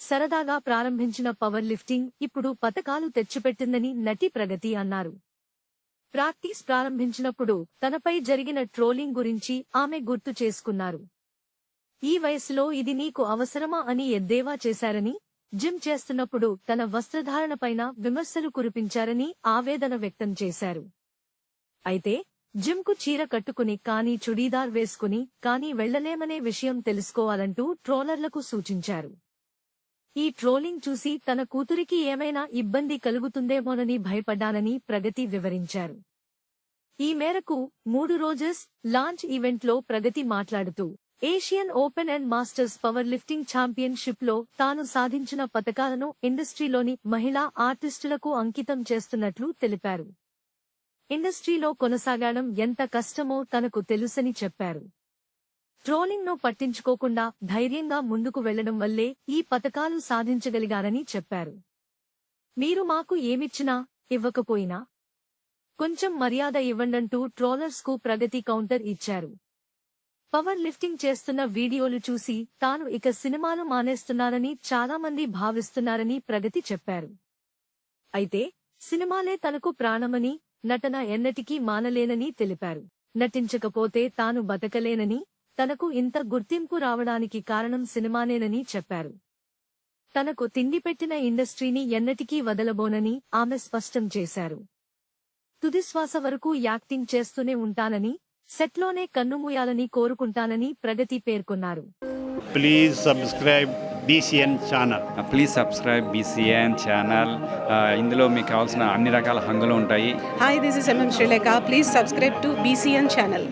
సరదాగా ప్రారంభించిన power lifting ఇప్పుడు పతకాలు తెచ్చిపెట్టిందని నటి ప్రగతి అన్నారు. ప్రాక్టీస్ ప్రారంభించినప్పుడు తనపై జరిగిన ట్రోలింగ్ గురించి ఆమె గుర్తు చేసుకున్నారు. ఈ వయసులో ఇది నీకు అవసరమా అని ఎద్దేవా చేశారని జిమ్ చేస్తున్నప్పుడు తన వస్త్రధారణపైన విమర్శలు కురిపించారని ఆవేదన వ్యక్తం చేశారు. అయితే జిమ్కు చీర కట్టుకుని కానీ చుడీదార్ వేసుకుని కానీ వెళ్ళలేమనే విషయం తెలుసుకోవాలంటూ ట్రోలర్లకు సూచించారు. ఈ ట్రోలింగ్ చూసి తన కూతురికి ఏమైనా ఇబ్బంది కలుగుతుందేమోనని భయపడ్డానని ప్రగతి వివరించారు. ఈ మేరకు మూడు రోజెస్ లాంచ్ ఈవెంట్లో ప్రగతి మాట్లాడుతూ Asian open and masters power lifting ఛాంపియన్షిప్లో తాను సాధించిన పథకాలను ఇండస్ట్రీలోని మహిళా ఆర్టిస్టులకు అంకితం చేస్తున్నట్లు తెలిపారు. ఇండస్ట్రీలో కొనసాగడం ఎంత కష్టమో తనకు తెలుసని చెప్పారు. ట్రోలింగ్ను పట్టించుకోకుండా ధైర్యంగా ముందుకు వెళ్ళడం వల్లే ఈ పథకాలు సాధించగలిగారని చెప్పారు. మీరు మాకు ఏమిచ్చినా ఇవ్వకపోయినా కొంచెం మర్యాద ఇవ్వండంటూ ట్రోలర్స్కు ప్రగతి కౌంటర్ ఇచ్చారు. పవర్ లిఫ్టింగ్ చేస్తున్న వీడియోలు చూసి తాను ఇక సినిమాలు మానేస్తున్నారని చాలా మంది భావిస్తున్నారని ప్రగతి చెప్పారు. అయితే సినిమాలే తనకు ప్రాణమని నటన ఎన్నటికీ మానలేనని తెలిపారు. నటించకపోతే తాను బతకలేనని తనకు ఇంత గుర్తింపు రావడానికి కారణం సినిమానేనని చెప్పారు తనకు తిండి పెట్టిన ఇండస్ట్రీని ఎన్నటికీ వదలబోనని ఆమె స్పష్టం చేశారు తుదిశ్వాస వరకు యాక్టింగ్ చేస్తూనే ఉంటానని సెట్లోనే కన్నుమూయాలని కోరుకుంటానని ప్రగతి పేర్కొన్నారు. ప్లీజ్ సబ్స్క్రైబ్ బీసీఎన్ ఛానల్ ఇందులో మీకు కావాల్సిన అన్ని రకాల హంగులు ఉంటాయి this is MM Sri Lanka. Please subscribe to BCN channel.